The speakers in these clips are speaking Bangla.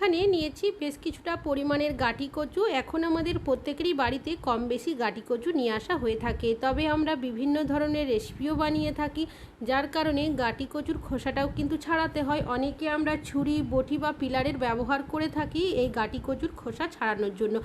এখানে নিয়েছি বেশ কিছুটা পরিমাণের গাটি কচু এখন আমাদের প্রত্যেকেরই বাড়িতে কম বেশি গাটি কচু নিয়ে আসা হয়ে থাকে। তবে আমরা বিভিন্ন ধরনের রেসিপিও বানিয়ে থাকি। যার কারণে গাটি কচুর খোসাটাও কিন্তু ছাড়াতে হয়। অনেকে আমরা ছুরি, বটি বা পিলারের ব্যবহার করে থাকি এই গাটি কচুর খোসা ছাড়ানোর জন্য।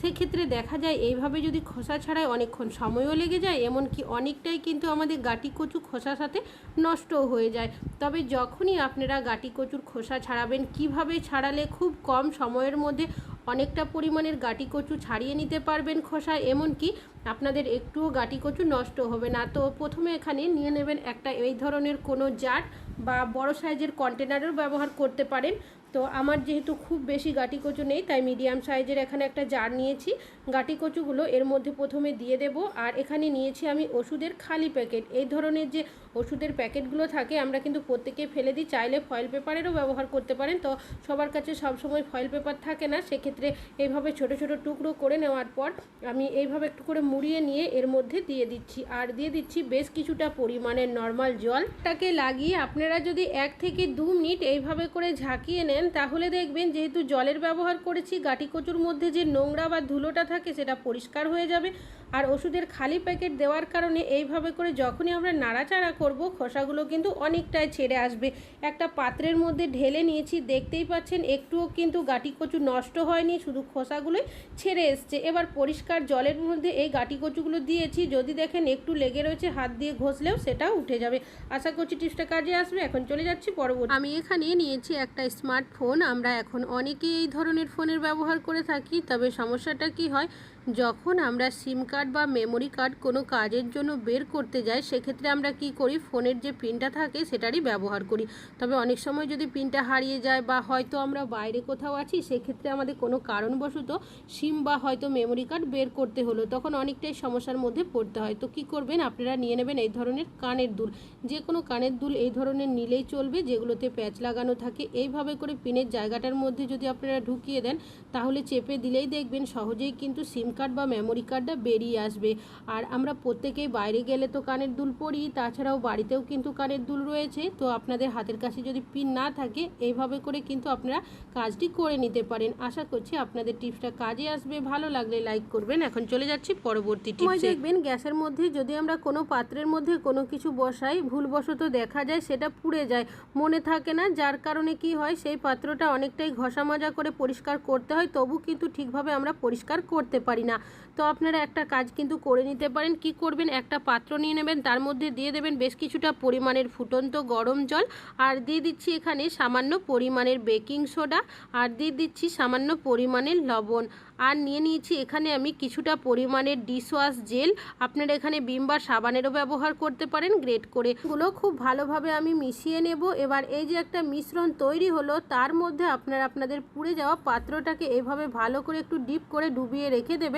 সেক্ষেত্রে দেখা যায় এইভাবে যদি খোসা ছাড়ায় অনেকক্ষণ সময়ও লেগে যায়, এমনকি অনেকটাই কিন্তু আমাদের গাটি কচু খোসার সাথে নষ্টও হয়ে যায়। তবে যখনই আপনারা গাটি কচুর খোসা ছাড়াবেন, কীভাবে ছাড়ালে খুব কম সময়ের মধ্যে অনেকটা পরিমাণের গাটি কচু ছাড়িয়ে নিতে পারবেন খোসা, এমনকি আপনাদের একটুও গাটি কচু নষ্ট হবে না। তো প্রথমে এখানে নিয়ে নেবেন একটা এই ধরনের কোনো জার বা বড় সাইজের কন্টেনারও ব্যবহার করতে পারেন। তো আমার যেহেতু খুব বেশি গাটি কচু নেই, তাই মিডিয়াম সাইজের এখানে একটা জার নিয়েছি। গাটি কচুগুলো এর মধ্যে প্রথমে দিয়ে দেব, আর এখানে নিয়েছি আমি ওষুধের খালি প্যাকেট। এই ধরনের যে ওষুধের প্যাকেটগুলো থাকে, আমরা কিন্তু প্রত্যেকে ফেলে দিই। চাইলে ফয়েল পেপারেরও ব্যবহার করতে পারেন। তো সবার কাছে সবসময় ফয়েল পেপার থাকে না, সেক্ষেত্রে এইভাবে ছোট ছোট টুকরো করে নেওয়ার পর আমি এইভাবে একটু করে মুড়িয়ে নিয়ে এর মধ্যে দিয়ে দিচ্ছি। আর দিয়ে দিচ্ছি বেশ কিছুটা পরিমাণের নর্মাল জলটাকে লাগিয়ে আপনারা যদি এক থেকে দু মিনিট এইভাবে করে ঝাঁকিয়ে নেন, তাহলে দেখবেন যেহেতু জলের ব্যবহার করেছি, গাটি কচুর মধ্যে যে নোংরা বা ধুলোটা থাকে সেটা পরিষ্কার হয়ে যাবে। আর ওষুধের খালি প্যাকেট দেওয়ার কারণে এইভাবে করে যখনই আমরা নাড়াচাড়া করব, খোসাগুলো কিন্তু অনেকটাই ছেড়ে আসবে। একটা পাত্রের মধ্যে ঢেলে নিয়েছি, দেখতেই পাচ্ছেন একটুও কিন্তু গাটি কচু নষ্ট হয়নি, শুধু খোসাগুলোই ছেড়ে এসছে। এবার পরিষ্কার জলের মধ্যে এই গাটি কচুগুলো দিয়েছি, যদি দেখেন একটু লেগে রয়েছে, হাত দিয়ে ঘষলেও সেটাও উঠে যাবে। আশা করছি টিপসটা কাজে আসবে, এখন চলে যাচ্ছি পরবর্তী আমি এখানে নিয়েছি একটা স্মার্টফোন, আমরা এখন অনেকেই এই ধরনের ফোনের ব্যবহার করে থাকি, তবে সমস্যাটা কি হয় যখন আমরা সিম কার্ড বা মেমোরি কার্ড কোনো কাজের জন্য বের করতে যাই, সেক্ষেত্রে আমরা কি করি? ফোনের যে পিনটা থাকে, সেটারই ব্যবহার করি। তবে অনেক সময় যদি পিনটা হারিয়ে যায় বা হয়তো আমরা বাইরে কোথাও আছি, সেক্ষেত্রে আমাদের কোনো কারণবশত সিম বা হয়তো মেমোরি কার্ড বের করতে হলো। তখন অনেকটাই সমস্যার মধ্যে পড়তে হয়। তো কি করবেন? আপনারা নিয়ে নেবেন এই ধরনের কানের দুল। যে কোনো কানের দুল এই ধরনের নিলেই চলবে, যেগুলোতে প্যাচ লাগানো থাকে। এইভাবে করে পিনের জায়গাটার মধ্যে যদি আপনারা ঢুকিয়ে দেন, তাহলে চেপে দিলেই দেখবেন সহজেই কিন্তু সিম কার্ড বা মেমোরি কার্ডটা বেরিয়ে আসবে। আর আমরা প্রত্যেকেই বাইরে গেলে তো কানের দুল পরি তাছাড়াও বাড়িতেও কিন্তু কানের দুল রয়েছে। তো আপনাদের হাতের কাছে যদি পিন না থাকে, এইভাবে করে কিন্তু আপনারা কাজটি করে নিতে পারেন। আশা করছি আপনাদের টিপসটা কাজে আসবে। ভালো লাগলে লাইক করবেন। এখন চলে যাচ্ছি পরবর্তী টিপস। দেখবেন গ্যাসের মধ্যে যদি আমরা কোনো পাত্রের মধ্যে কোনো কিছু বসাই, ভুলবশত দেখা যায় সেটা পুড়ে যায়। মনে থাকে না, যার কারণে কি হয়, সেই পাত্রটা অনেকটাই ঘষা মাজা করে পরিষ্কার করতে হয়, তবু কিন্তু ঠিকভাবে আমরা পরিষ্কার করতে পারি না। তো আপনারা একটা কাজ কিন্তু করে নিতে পারেন। কি করবেন? একটা পাত্র নিয়ে নেবেন, তার মধ্যে দিয়ে দেবেন বেশ কিছুটা পরিমাণের ফুটন্ত গরম জল। আর দিয়ে দিচ্ছি এখানে সামান্য পরিমাণের বেকিং সোডা। আর দিয়ে দিচ্ছি সামান্য পরিমাণের লবণ। আর নিয়ে নিয়েছি এখানে আমি কিছুটা পরিমাণের ডিশওয়াশ জেল। আপনারা এখানে বিম বা সাবানেরও ব্যবহার করতে পারেন, গ্রেট করে। এগুলো খুব ভালোভাবে আমি মিশিয়ে নেব। এবার এই যে একটা মিশ্রণ তৈরি হলো, তার মধ্যে আপনারা আপনাদের পুড়ে যাওয়া পাত্রটাকে এভাবে ভালো করে একটু ডিপ করে ডুবিয়ে রেখে দেবেন।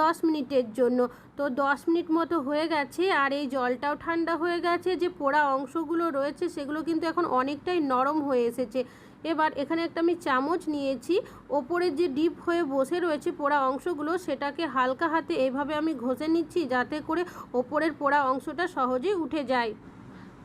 দশ মিনিটের জন্য। তো দশ মিনিট মতো হয়ে গেছে আর এই জলটাও ঠান্ডা হয়ে গেছে। যে পোড়া অংশগুলো রয়েছে সেগুলো কিন্তু এখন অনেকটাই নরম হয়ে এসেছে। এবার এখানে একটা আমি চামচ নিয়েছি। ওপরের যে ডিপ হয়ে বসে রয়েছে পোড়া অংশগুলো সেটাকে হালকা হাতে এইভাবে আমি ঘষে নিচ্ছি যাতে করে ওপরের পোড়া অংশটা সহজেই উঠে যায়।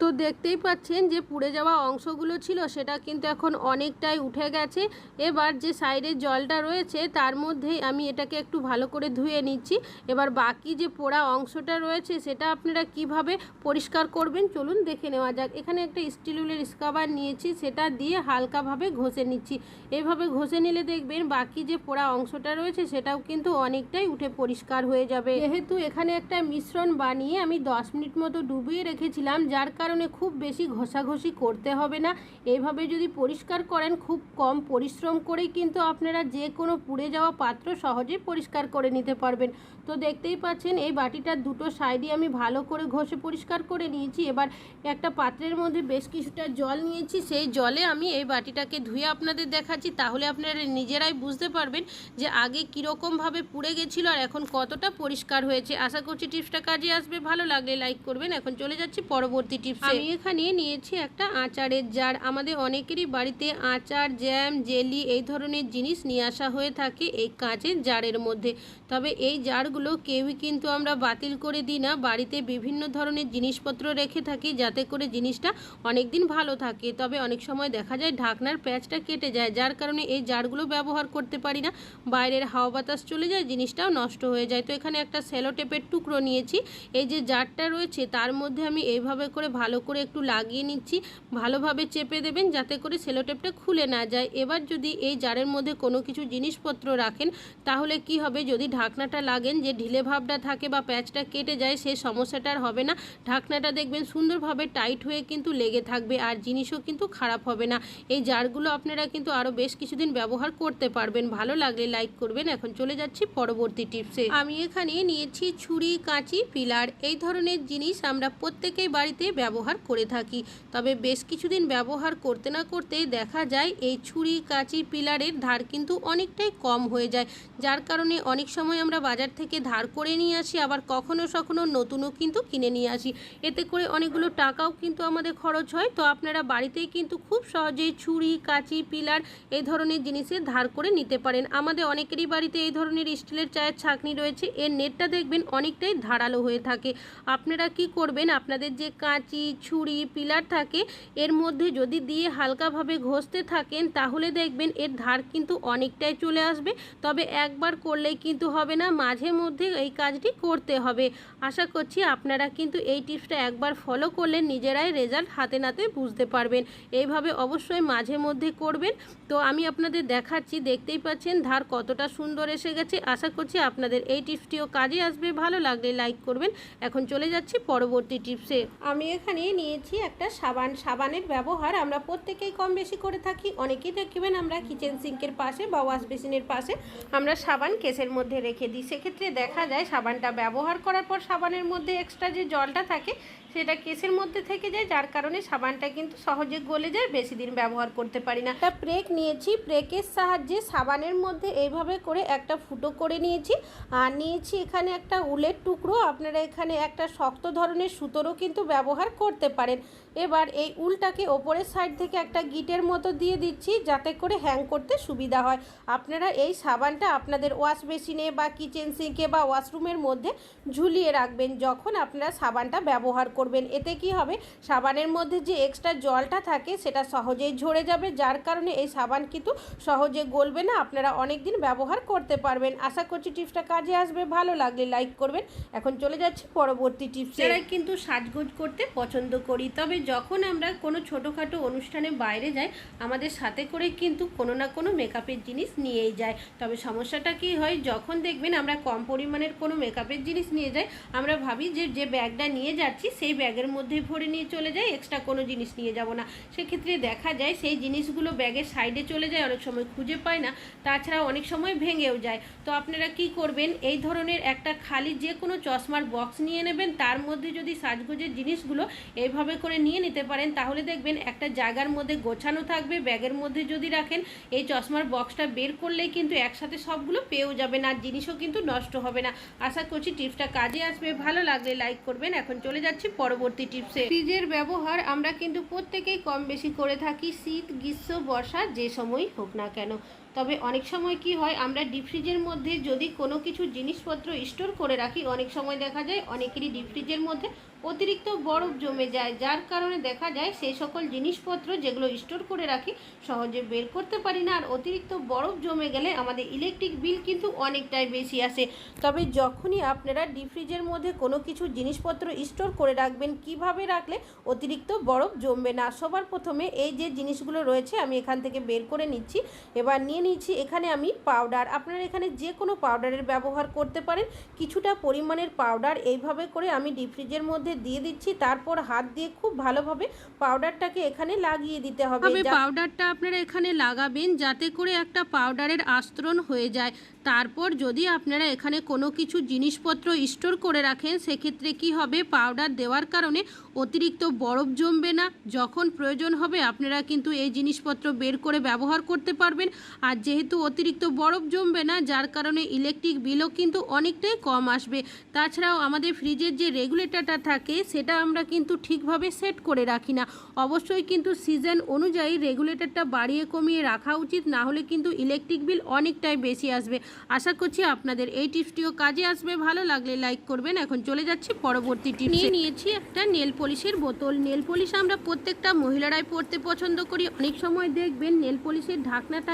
তো দেখতেই পাচ্ছেন যে পুড়ে যাওয়া অংশগুলো ছিল, সেটা কিন্তু এখন অনেকটাই উঠে গেছে। এবার যে সাইডের জলটা রয়েছে, তার মধ্যেই আমি এটাকে একটু ভালো করে ধুয়ে নিচ্ছি। এবার বাকি যে পোড়া অংশটা রয়েছে, সেটা আপনারা কীভাবে পরিষ্কার করবেন, চলুন দেখে নেওয়া যাক। এখানে একটা স্টিল উলের স্কাবার নিয়েছি, সেটা দিয়ে হালকাভাবে ঘষে নিচ্ছি। এভাবে ঘষে নিলে দেখবেন বাকি যে পোড়া অংশটা রয়েছে, সেটাও কিন্তু অনেকটাই উঠে পরিষ্কার হয়ে যাবে। যেহেতু এখানে একটা মিশ্রণ বানিয়ে আমি দশ মিনিট মতো ডুবিয়ে রেখেছিলাম, যার কারণে খুব বেশি ঘষাঘষি করতে হবে না। এইভাবে যদি পরিষ্কার করেন, খুব কম পরিশ্রম করেই কিন্তু আপনারা যে কোনো পুড়ে যাওয়া পাত্র সহজেই পরিষ্কার করে নিতে পারবেন। তো দেখতেই পাচ্ছেন, এই বাটিটার দুটো সাইডে আমি ভালো করে ঘষে পরিষ্কার করে নিয়েছি। এবার একটা পাত্রের মধ্যে বেশ কিছুটা জল নিয়েছি। সেই জলে আমি এই বাটিটাকে ধুয়ে আপনাদের দেখাচ্ছি। তাহলে আপনারা নিজেরাই বুঝতে পারবেন যে আগে কীরকমভাবে পুড়ে গেছিল আর এখন কতটা পরিষ্কার হয়েছে। আশা করছি টিপসটা কাজে আসবে। ভালো লাগলে লাইক করবেন। এখন চলে যাচ্ছি পরবর্তী টিপস। আমি এখানে নিয়েছি একটা আচারের জার। আমাদের অনেকেরই বাড়িতে আচার, জ্যাম, জেলি এই ধরনের জিনিস নিয়ে আসা হয়ে থাকে এই কাঁচের জারের মধ্যে। তবে এই জারগুলো কেউই কিন্তু আমরা বাতিল করে দিই না। বাড়িতে বিভিন্ন ধরনের জিনিসপত্র রেখে থাকি যাতে করে জিনিসটা অনেক দিন ভালো থাকে। তবে অনেক সময় দেখা যায় ঢাকনার প্যাচটা কেটে যায়, যার কারণে এই জারগুলো ব্যবহার করতে পারি না। বাইরের হাওয়া বাতাস চলে যায়, জিনিসটাও নষ্ট হয়ে যায়। তো এখানে একটা সেলো টেপের টুকরো নিয়েছি। এই যে জারটা রয়েছে, তার মধ্যে আমি এইভাবে করে ভালো করে একটু লাগিয়ে নিচ্ছি। ভালোভাবে চেপে দেবেন যাতে করে সেলোটেপটা খুলে না যায়। এবার যদি এই জারের মধ্যে কোনো কিছু জিনিসপত্র রাখেন, তাহলে কি হবে? যদি ঢাকনাটা লাগেন যে ঢিলে ভাবটা থাকে বা প্যাচটা কেটে যায় সেই সমস্যাটা আর হবে না। ঢাকনাটা দেখবেন সুন্দরভাবে টাইট হয়ে কিন্তু লেগে থাকবে আর জিনিসও কিন্তু খারাপ হবে না। এই জারগুলো আপনারা কিন্তু আরও বেশ কিছুদিন ব্যবহার করতে পারবেন। ভালো লাগলে লাইক করবেন। এখন চলে যাচ্ছি পরবর্তী টিপসে। আমি এখানে নিয়েছি ছুরি, কাঁচি, পিলার। এই ধরনের জিনিস আমরা প্রত্যেকেই বাড়িতে ব্যবহার করে থাকি। তবে বেশ কিছুদিন ব্যবহার করতে না করতেই দেখা যায়, এই ছুরি, কাঁচি, পিলারের ধার কিন্তু অনেকটাই কম হয়ে যায়। যার কারণে অনেক সময় আমরা বাজার থেকে ধার করে নিয়ে আসি, আবার কখনো কখনো নতুনও কিন্তু কিনে নিয়ে আসি। এতে করে অনেকগুলো টাকাও কিন্তু আমাদের খরচ হয়। তো আপনারা বাড়িতেই কিন্তু খুব সহজেই ছুরি, কাঁচি, পিলার এই ধরনের জিনিসের ধার করে নিতে পারেন। আমাদের অনেকেরই বাড়িতে এই ধরনের স্টিলের চায়ের ছাকনি রয়েছে। এর নেটটা দেখবেন অনেকটাই ধারালো হয়ে থাকে। আপনারা কি করবেন? আপনাদের যে কাঁচি ছুরি, পিলার থাকে, এর মধ্যে যদি দিয়ে হালকাভাবে ঘষতে থাকেন, তাহলে দেখবেন এর ধার কিন্তু অনেকটাই চলে আসবে। তবে একবার করলেই কিন্তু হবে না, মাঝে মধ্যে এই কাজটি করতে হবে। আশা করছি আপনারা কিন্তু এই টিপসটা একবার ফলো করলে নিজেরাই রেজাল্ট হাতে নাতে বুঝতে পারবেন। এইভাবে অবশ্যই মাঝে মধ্যে করবেন। তো আমি আপনাদের দেখাচ্ছি, দেখতেই পাচ্ছেন ধার কতটা সুন্দর এসে গেছে। আশা করছি আপনাদের এই টিপসটিও কাজে আসবে। ভালো লাগলে লাইক করবেন। এখন চলে যাচ্ছি পরবর্তী টিপসে। আমি এখানে নিয়েছি একটা সাবান। সাবানের ব্যবহার আমরা প্রত্যেকেই কম বেশি করে থাকি। অনেকেই দেখবেন আমরা কিচেন সিঙ্কের পাশে বা ওয়াশ বেসিনের পাশে আমরা সাবান কেসের মধ্যে রেখে দিই। সেক্ষেত্রে দেখা যায় সাবানটা ব্যবহার করার পর সাবানের মধ্যে এক্সট্রা যে জলটা থাকে সেটা কেসের মধ্যে থেকে যায়, যার কারণে সাবানটা কিন্তু সহজে গলে যায়, বেশি দিন ব্যবহার করতে পারি না। একটা প্রেক নিয়েছি প্রেকের সাহায্যে সাবানের মধ্যে এইভাবে করে একটা ফুটো করে নিয়েছি। আর নিয়েছি এখানে একটা উলের টুকরো, আপনারা এখানে একটা শক্ত ধরনের সুতোরও কিন্তু ব্যবহার করতে পারেন। এবার এই উলটাকে ওপরের সাইড থেকে একটা গিটের মতো দিয়ে দিচ্ছি, যাতে করে হ্যাং করতে সুবিধা হয়। আপনারা এই সাবানটা আপনাদের ওয়াশ বেসিনে বা কিচেন সিঙ্কে বা ওয়াশরুমের মধ্যে ঝুলিয়ে রাখবেন, যখন আপনারা সাবানটা ব্যবহার করবেন। এতে কি হবে? সাবানের মধ্যে যে এক্সট্রা জলটা থাকে, সেটা সহজেই ঝরে যাবে। যার কারণে এই সাবান কিন্তু সহজে গলবে না। আপনারা অনেক দিন ব্যবহার করতে পারবেন। আশা করছি টিপসটা কাজে আসবে। ভালো লাগলে লাইক করবেন। এখন চলে যাচ্ছি পরবর্তী টিপস। যারাই কিন্তু সাজগোজ করতে পছন্দ করি, তবে যখন আমরা কোনো ছোটোখাটো অনুষ্ঠানে বাইরে যাই, আমাদের সাথে করে কিন্তু কোনো না কোনো মেকআপের জিনিস নিয়েই যায়। তবে সমস্যাটা কি হয়? যখন দেখবেন আমরা কম পরিমাণের কোনো মেকআপের জিনিস নিয়ে যাই, আমরা ভাবি যে যে ব্যাগটা নিয়ে যাচ্ছি, সেই ব্যাগের মধ্যে ভরে নিয়ে চলে যাই এক্সট্রা কোনো জিনিস নিয়ে যাব না। সেক্ষেত্রে দেখা যায় সেই জিনিসগুলো ব্যাগের সাইডে চলে যায়, অনেক সময় খুঁজে পায় না তাছাড়া অনেক সময় ভেঙেও যায়। তো আপনারা কি করবেন, এই ধরনের একটা খালি যে কোনো চশমার বক্স নিয়ে নেবেন, তার মধ্যে যদি সাজগোজের জিনিসগুলো এইভাবে করে নিয়ে নিতে পারেন, তাহলে দেখবেন একটা জায়গার মধ্যে গোছানো থাকবে, ব্যাগের মধ্যে যদি রাখেন, এই চশমার বক্সটা বের করলেই কিন্তু একসাথে সবগুলো পেয়েও যাবে না জিনিসও কিন্তু নষ্ট হবে না। আশা করছি টিপসটা কাজে আসবে, ভালো লাগলে লাইক করবেন। এখন চলে যাচ্ছি পরবর্তী টিপসে। ফ্রিজের ব্যবহার আমরা কিন্তু প্রত্যেকেই কম বেশি করে থাকি, শীত, গ্রীষ্ম, বর্ষা, যে সময়ই হোক না কেন। তবে অনেক সময় কি হয়, আমরা ডিপ ফ্রিজের মধ্যে যদি কোনো কিছু জিনিসপত্র স্টোর করে রাখি, অনেক সময় দেখা যায় অনেকেরই ডিপ ফ্রিজের মধ্যে অতিরিক্ত বরফ জমে যায়, যার কারণে দেখা যায় সেই সকল জিনিসপত্র যেগুলো স্টোর করে রাখি, সহজে বের করতে পারি না। আর অতিরিক্ত বরফ জমে গেলে আমাদের ইলেকট্রিক বিল কিন্তু অনেকটাই বেশি আসে। তবে যখনই আপনারা ডিপ ফ্রিজের মধ্যে কোনো কিছু জিনিসপত্র স্টোর করে রাখবেন, কীভাবে রাখলে অতিরিক্ত বরফ জমবে না? সবার প্রথমে এই যে জিনিসগুলো রয়েছে, আমি এখান থেকে বের করে নিচ্ছি। এবার নিয়ে নিয়েছি এখানে আমি পাউডার আপনারা এখানে যে কোনো পাউডারের ব্যবহার করতে পারেন। কিছুটা পরিমাণের পাউডার এইভাবে করে আমি ডিপ ফ্রিজের মধ্যে দিয়ে দিচ্ছি। তারপর হাত দিয়ে খুব ভালোভাবে পাউডারটাকে এখানে লাগিয়ে দিতে হবে। পাউডারটা আপনারা এখানে লাগাবেন যাতে করে একটা পাউডারের আস্তরণ হয়ে যায়। তারপর যদি আপনারা এখানে কোনো কিছু জিনিসপত্র স্টোর করে রাখেন সেক্ষেত্রে কি হবে? পাউডার দেওয়ার কারণে অতিরিক্ত বরফ জমবে না। যখন প্রয়োজন হবে আপনারা কিন্তু এই জিনিসপত্র বের করে ব্যবহার করতে পারবেন। আর যেহেতু অতিরিক্ত বরফ জমবে না, যার কারণে ইলেকট্রিক বিলও কিন্তু অনেকটাই কম আসবে। তাছাড়াও আমাদের ফ্রিজের যে রেগুলেটরটা থাকে, সেটা আমরা কিন্তু ঠিকভাবে সেট করে রাখি না। অবশ্যই কিন্তু সিজন অনুযায়ী রেগুলেটরটা বাড়িয়ে কমিয়ে রাখা উচিত, না হলে কিন্তু ইলেকট্রিক বিল অনেকটাই বেশি আসবে। আশা করছি আপনাদের এই টিপসটিও কাজে আসবে। ভালো লাগলে লাইক করবেন। এখন চলে যাচ্ছি পরবর্তী টিপ নিয়ে নিয়েছি একটা নেল পলিশের বোতল। নেল পলিশ আমরা প্রত্যেকটা মহিলারাই পরতে পছন্দ করি। অনেক সময় দেখবেন নেল পলিশের ঢাকনাটা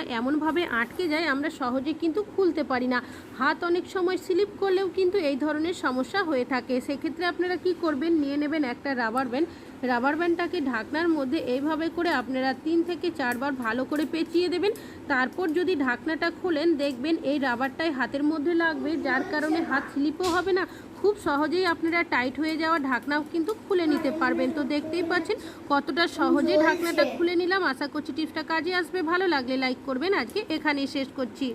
এমনভাবে আটকে যায়, আমরা সহজে কিন্তু খুলতে পারি না। হাত অনেক সময় স্লিপ করলেও কিন্তু এই ধরনের সমস্যা হয়ে থাকে। সেক্ষেত্রে আপনারা কি করবেন? নিয়ে নেবেন একটা রাবার ব্যান্ড। রাবার ব্যান্ডটাকে ঢাকনার মধ্যে এইভাবে করে আপনারা তিন থেকে চারবার ভালো করে পেঁচিয়ে দেবেন। তারপর যদি ঢাকনাটা খোলেন, দেখবেন এই রাবারটাই হাতের মধ্যে লাগবে, যার কারণে হাত স্লিপও হবে না খুব সহজেই আপনারা টাইট হয়ে যাওয়া ঢাকনাও কিন্তু খুলে নিতে পারবেন। তো দেখতেই পাচ্ছেন কতটা সহজেই ঢাকনাটা খুলে নিলাম। আশা করছি টিপসটা কাজে আসবে। ভালো লাগলে লাইক করবেন। আজকে এখানেই শেষ করছি।